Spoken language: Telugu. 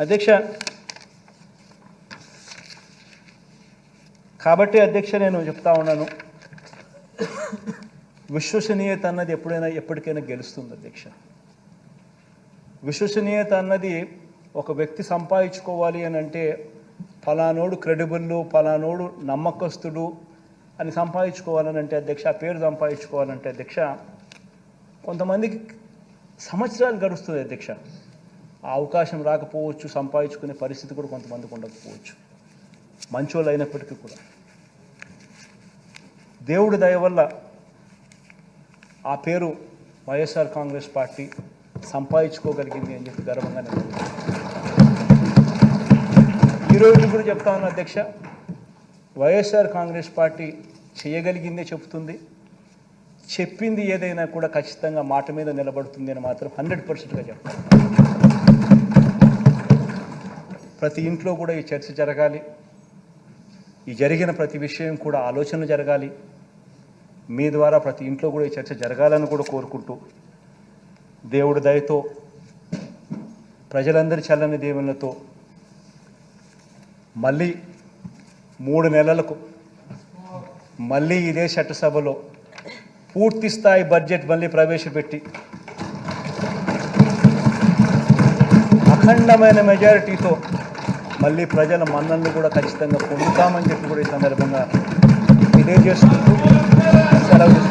అధ్యక్ష కాబట్టి అధ్యక్ష నేను చెప్తా ఉన్నాను. విశ్వసనీయత అన్నది ఎప్పుడైనా ఎప్పటికైనా గెలుస్తుంది అధ్యక్ష. విశ్వసనీయత అన్నది ఒక వ్యక్తి సంపాదించుకోవాలి అని అంటే ఫలానోడు క్రెడిబుల్ ఫలానోడు నమ్మకస్తుడు అని సంపాదించుకోవాలని అంటే అధ్యక్ష పేరు సంపాదించుకోవాలంటే అధ్యక్ష కొంతమందికి సంవత్సరాలు గడుస్తుంది అధ్యక్ష. ఆ అవకాశం రాకపోవచ్చు సంపాదించుకునే పరిస్థితి కూడా కొంతమందికి ఉండకపోవచ్చు. మంచోళ్ళు అయినప్పటికీ కూడా. దేవుడి దయ వల్ల ఆ పేరు వైఎస్ఆర్ కాంగ్రెస్ పార్టీ సంపాదించుకోగలిగింది అని చెప్పి గర్వంగా నేను ఈరోజు కూడా చెప్తా ఉన్న అధ్యక్ష వైఎస్ఆర్ కాంగ్రెస్ పార్టీ చేయగలిగిందే చెప్తుంది చెప్పింది ఏదైనా కూడా ఖచ్చితంగా మాట మీద నిలబడుతుంది అని మాత్రం హండ్రెడ్ పర్సెంట్గా చెప్తాను. ప్రతి ఇంట్లో కూడా ఈ చర్చ జరగాలి. ఈ జరిగిన ప్రతి విషయం కూడా ఆలోచనలు జరగాలి. మీ ద్వారా ప్రతి ఇంట్లో కూడా ఈ చర్చ జరగాలని కూడా కోరుకుంటూ దేవుడి దయతో ప్రజలందరి చల్లని దేవుళ్ళతో మళ్ళీ మూడు నెలలకు మళ్ళీ ఇదే చట్టసభలో పూర్తి స్థాయి బడ్జెట్ మళ్ళీ ప్రవేశపెట్టి అఖండమైన మెజారిటీతో మళ్ళీ ప్రజల మన్నలను కూడా ఖచ్చితంగా పొందుతామని చెప్పి కూడా ఈ సందర్భంగా తెలియజేసుకుంటూ సెలవు